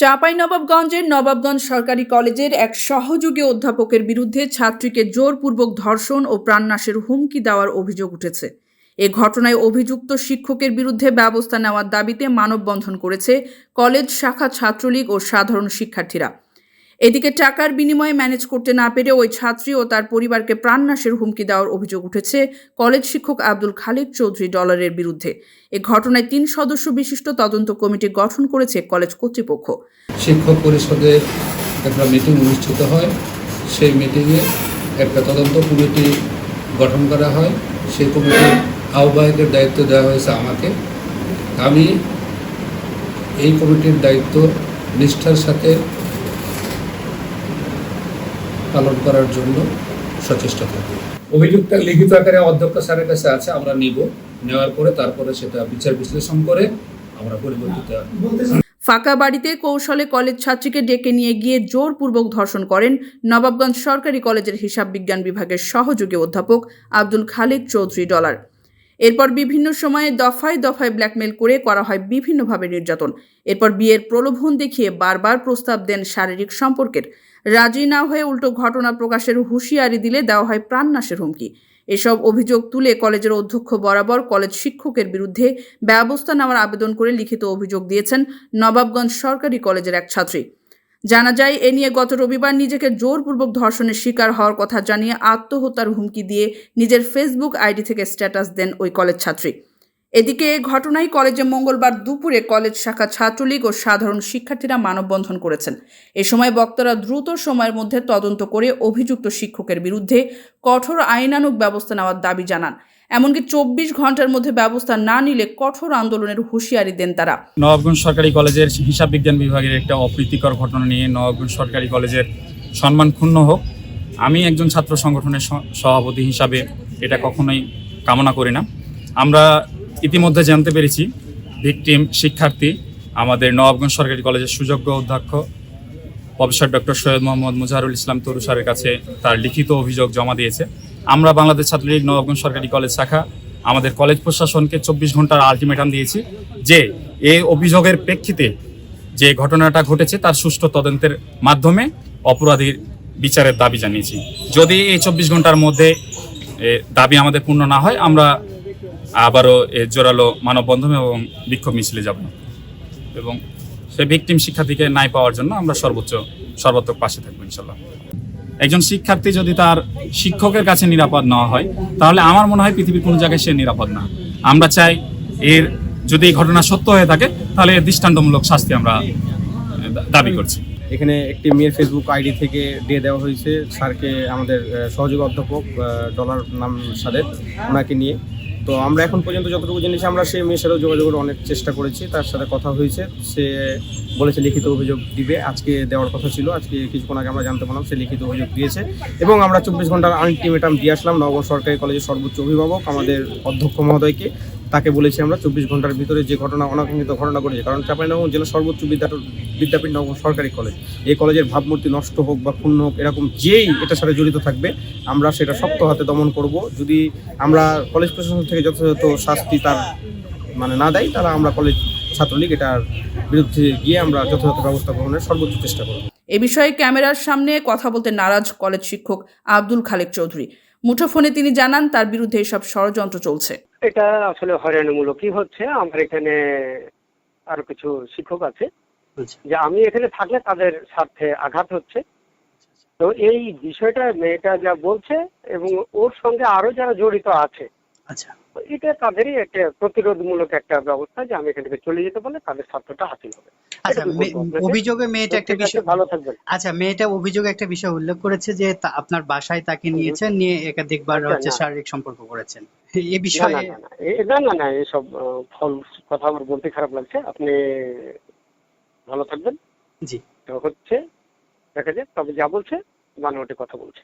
চাঁপাইনবাবগঞ্জের নবাবগঞ্জ সরকারি কলেজের এক সহযোগী অধ্যাপকের বিরুদ্ধে ছাত্রীকে জোরপূর্বক ধর্ষণ ও প্রাণনাশের হুমকি দেওয়ার অভিযোগ উঠেছে। এ ঘটনায় অভিযুক্ত শিক্ষকের বিরুদ্ধে ব্যবস্থা নেওয়ার দাবিতে মানববন্ধন করেছে কলেজ, শাখা ছাত্রলীগ ও সাধারণ শিক্ষার্থীরা। এদিকে টাকার বিনিময়ে ম্যানেজ করতে না পেরে ওই ছাত্রী ও তার পরিবারকে প্রাণনাশের হুমকি দেওয়ার অভিযোগ উঠেছে কলেজ শিক্ষক আব্দুল খালিক চৌধুরী ডলারের বিরুদ্ধে। এ ঘটনায় তিন সদস্য বিশিষ্ট তদন্ত কমিটি গঠন করেছে কলেজ কর্তৃপক্ষ। শিক্ষক পরিষদে একটা মিটিং অনুষ্ঠিত হয়। সেই মিটিংয়ে একটা তদন্ত কমিটি গঠন করা হয়। সেই কমিটির আহ্বায়কের দায়িত্ব দেওয়া হয়েছে আমাকে। আমি এই কমিটির দায়িত্ব, নিষ্ঠার সাথে পালন করার জন্য সচেষ্ট থাকবে। অভিযোগটা লিখিত আকারে অধ্যক্ষ স্যারের কাছে আছে আমরা নিব। নেওয়ার পরে তারপরে সেটা বিচার বিশ্লেষণ করে আমরা পরিবর্তিত ফাঁকা বাড়িতে কৌশলে কলেজ ছাত্রীকে ডেকে নিয়ে গিয়ে জোরপূর্বক ধর্ষণ করেন নবাবগঞ্জ সরকারি কলেজের হিসাব বিজ্ঞান বিভাগের সহযোগী অধ্যাপক আব্দুল খালিক চৌধুরী ডলার। এরপর বিভিন্ন সময়ে দফায় দফায় ব্ল্যাকমেল করে করা হয় বিভিন্নভাবে নির্যাতন। এরপর বিয়ের প্রলোভন দেখিয়ে বারবার প্রস্তাব দেন শারীরিক সম্পর্কের। রাজি না হয়ে উল্টো ঘটনা প্রকাশের হুঁশিয়ারি দিলে দেওয়া হয় প্রাণনাশের হুমকি। এসব অভিযোগ তুলে কলেজের অধ্যক্ষ বরাবর কলেজ শিক্ষকের বিরুদ্ধে ব্যবস্থা নেওয়ার আবেদন করে লিখিত অভিযোগ দিয়েছেন নবাবগঞ্জ সরকারি কলেজের এক ছাত্রী। জানা যায়, এ নিয়ে গত রবিবার নিজেকে জোরপূর্বক ধর্ষণের শিকার হওয়ার কথা জানিয়ে আত্মহত্যার হুমকি দিয়ে নিজের ফেসবুক আইডি থেকে স্ট্যাটাস দেন ওই কলেজ ছাত্রী। এদিকে ঘটনায় কলেজে মঙ্গলবার দুপুরে কলেজ শাখা ছাত্রলীগ ও সাধারণ শিক্ষার্থীরা মানববন্ধন করেছেন। এ সময় বক্তারা দ্রুত সময়ের মধ্যে তদন্ত করে অভিযুক্ত শিক্ষকের বিরুদ্ধে কঠোর আইনানুগ ব্যবস্থা নেওয়ার দাবি জানান। এমনকি চব্বিশ ঘণ্টার মধ্যে ব্যবস্থা না নিলে কঠোর আন্দোলনের হুঁশিয়ারি দেন তারা। নবাবগঞ্জ সরকারি কলেজের হিসাব বিজ্ঞান বিভাগের একটা অপ্রীতিকর ঘটনা নিয়ে নবাবগঞ্জ সরকারি কলেজের সম্মান ক্ষুণ্ণ হোক। আমি একজন ছাত্র সংগঠনের সভাপতি হিসাবে এটা কখনোই কামনা করি না। আমরা ইতিমধ্যে জানতে পেরেছি, ভিকটিম শিক্ষার্থী, আমাদের নবাবগঞ্জ সরকারি কলেজের সুযোগ্য অধ্যক্ষ, প্রফেসর ডক্টর সৈয়দ মোহাম্মদ মুজাহারুল ইসলাম তরু স্যারের কাছে তার লিখিত অভিযোগ জমা দিয়েছে। আমরা বাংলাদেশ ছাত্রলীগ নবাবগঞ্জ সরকারি কলেজ শাখা, আমাদের কলেজ প্রশাসনকে চব্বিশ ঘণ্টার আলটিমেটাম দিয়েছি যে এই অভিযোগের প্রেক্ষিতে যে ঘটনাটা ঘটেছে তার সুষ্ঠু তদন্তের মাধ্যমে অপরাধীর বিচারের দাবি জানিয়েছি। যদি এই চব্বিশ ঘণ্টার মধ্যে দাবি আমাদের পূর্ণ না হয়, আমরা আবারও জোরালো মানববন্ধন এবং বিক্ষোভ মিছিলে যাব এবং সে ভিকটিম শিক্ষার্থীকে নাই পাওয়ার জন্য আমরা সর্বোচ্চ, সর্বাত্মক পাশে থাকব ইনশাল্লাহ। একজন শিক্ষার্থী যদি তার শিক্ষকের কাছে নিরাপদ না হয়, তাহলে আমার মনে হয় পৃথিবীর কোনো জায়গায় সে নিরাপদ না। আমরা চাই এর যদি এই ঘটনা সত্য হয়ে থাকে, তাহলে এর দৃষ্টান্তমূলক শাস্তি আমরা দাবি করছি। এখানে একটি মেয়ের ফেসবুক আইডি থেকে দিয়ে দেওয়া হয়েছে। স্যারকে আমাদের সহযোগী অধ্যাপক ডলার নাম সাদের ওনাকে নিয়ে। তো আমরা এখন পর্যন্ত যতটুকু জেনেছি, আমরা সেই মেয়ের সাথেও যোগাযোগের অনেক চেষ্টা করেছি, তার সাথে কথা হয়েছে। সে বলেছে, লিখিত অভিযোগ দিবে। আজকে দেওয়ার কথা ছিল, আজকে কিছুক্ষণ আগে আমরা জানতে পারলাম, সে লিখিত অভিযোগ দিয়েছে। এবং আমরা চব্বিশ ঘণ্টার আলটিমেটাম দিয়ে আসলাম নবগঞ্জ সরকারি কলেজের সর্বোচ্চ অভিভাবক, আমাদের অধ্যক্ষ মহোদয়কে। তাকে বলেছি আমরা চব্বিশ ঘণ্টার ভিতরে যে ঘটনা অনাকাঙ্ক্ষিত ঘটনা ঘটেছে, কারণ চাঁপাইনবাবগঞ্জ জেলার সর্বোচ্চ বিদ্যাপীঠ নবগঞ্জ সরকারি কলেজ। এই কলেজের ভাবমূর্তি নষ্ট হোক বা ক্ষুণ্ণ হোক, এরকম যেই এটার সাথে জড়িত থাকবে, আমরা সেটা শক্ত হাতে দমন করব। যদি আমরা কলেজ প্রশাসন থেকে যথাযথ শাস্তি তার মানে না দেয়, তাহলে আমরা কলেজ ছাত্রলীগ এটার বিরুদ্ধে গিয়ে আমরা যথাযথ ব্যবস্থা গ্রহণের সর্বোচ্চ চেষ্টা করব। এ বিষয়ে ক্যামেরার সামনে কথা বলতে নারাজ কলেজ শিক্ষক আব্দুল খালেক চৌধুরী। মুঠোফোনে তিনি জানান, তার বিরুদ্ধে এসব ষড়যন্ত্র চলছে। এটা আসলে হয়রানিমূলকই হচ্ছে। আমার এখানে আরও কিছু শিক্ষক আছে। যে আমি এখানে থাকলে তাদের স্বার্থে আঘাত হচ্ছে। তো এই বিষয়টা মেয়েটা যা বলছে এবং ওর সঙ্গে আরও যারা জড়িত আছে আচ্ছা। এটা তাদেরই একটা প্রতিরোধমূলক একটা ব্যবস্থা যে আমি এখান থেকে চলে যেতে পারলে তাদের স্বার্থটা হাসিল হবে। আচ্ছা। অভিযোগে মেয়েটা একটা বিষয় ভালো থাকবেন। আচ্ছা মেয়েটা অভিযোগে একটা বিষয় উল্লেখ করেছে যে আপনার বাসায় তাকে নিয়েছেন নিয়ে একাধিকবার আচ্ছা, হচ্ছে শারীরিক সম্পর্ক করেছেন। এ বিষয়ে না না না। এসব ফল কথা আমার বলতে খারাপ লাগছে। আপনি ভালো থাকবেন। জি। তো হচ্ছে দেখা যাক তবে যা বলছে মানে ওটা কথা বলছে।